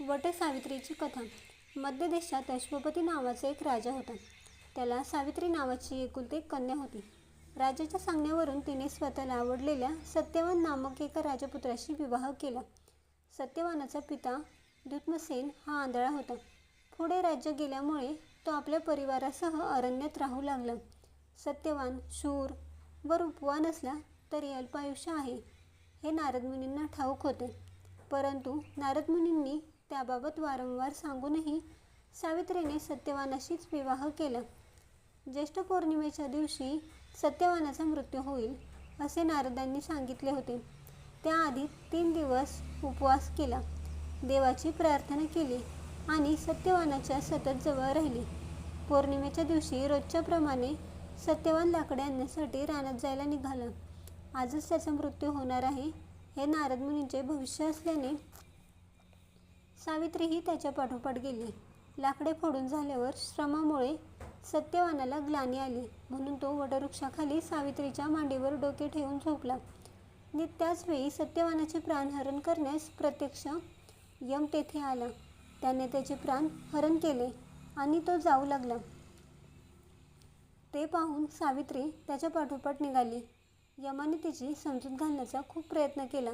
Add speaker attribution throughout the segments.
Speaker 1: वटसावित्रीची कथा. मध्य देशात अश्वपती नावाचा एक राजा होता. त्याला सावित्री नावाची एकुलती एक कन्या होती. राजाच्या सांगण्यावरून तिने स्वतःला आवडलेल्या सत्यवान नामक एका राजपुत्राशी विवाह केला. सत्यवानाचा पिता दुत्मसेन हा आंधळा होता. पुढे राज्य गेल्यामुळे तो आपल्या परिवारासह अरण्यात राहू लागला. सत्यवान शूर वर उपवान असला तरी अल्पायुष्य आहे. हे नारदमुनींना ठाऊक होते. परंतु नारदमुनींनी त्याबाबत वारंवार सांगूनही सावित्रीने सत्यवानाशीच विवाह केला. ज्येष्ठ पौर्णिमेच्या दिवशी सत्यवानाचा मृत्यू होईल असे नारदांनी सांगितले होते. त्याआधी तीन दिवस उपवास केला. देवाची प्रार्थना केली आणि सत्यवानाच्या सतत जवळ राहिली. पौर्णिमेच्या दिवशी रोजच्याप्रमाणे सत्यवान लाकडे आणण्यासाठी रानात जायला निघाला. आजच त्याचा मृत्यू होणार आहे हे नारद मुनींचे भविष्य असल्याने सावित्रीही त्याच्या पाठोपाठ गेली. लाकडे फोडून झाल्यावर श्रमामुळे सत्यवानाला ग्लानी आली. म्हणून तो वटवृक्षाखाली सावित्रीच्या मांडीवर डोके ठेवून झोपला. नि त्याच वेळी सत्यवानाचे प्राणहरण करण्यास प्रत्यक्ष यम तेथे आला. त्याने त्याचे प्राण हरण केले आणि तो जाऊ लागला. ते पाहून सावित्री त्याच्या पाठोपाठ निघाली. यमाने तिची समजूत घालण्याचा खूप प्रयत्न केला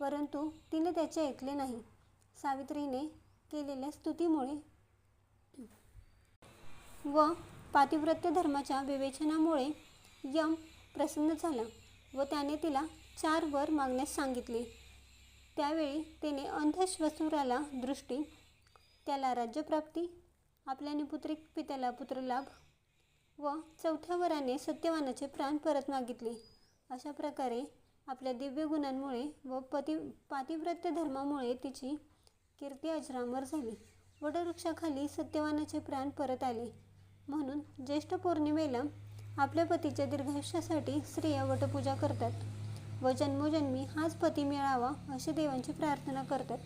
Speaker 1: परंतु तिने त्याचे ऐकले नाही. सावित्रीने केलेल्या स्तुतीमुळे व पातिव्रत्य धर्माच्या विवेचनामुळे यम प्रसन्न झाला व त्याने तिला चार वर मागण्यास सांगितले. त्यावेळी तिने अंधश्वसुराला दृष्टी त्याला राज्यप्राप्ती आपल्या निपुत्रिक पित्याला पुत्रलाभ व चौथ्या वराने सत्यवानाचे प्राण परत मागितले. अशा प्रकारे आपल्या दिव्य गुणांमुळे व पती पातिव्रत्य धर्मामुळे तिची कीर्ती अजरामर झाली. वटवृक्षाखाली सत्यवानाचे प्राण परत आले. म्हणून ज्येष्ठ पौर्णिमेला आपल्या पतीच्या दीर्घायुष्यासाठी स्त्रिया वटपूजा करतात व जन्मोजन्मी हाच पती मिळावा अशी देवांची प्रार्थना करतात.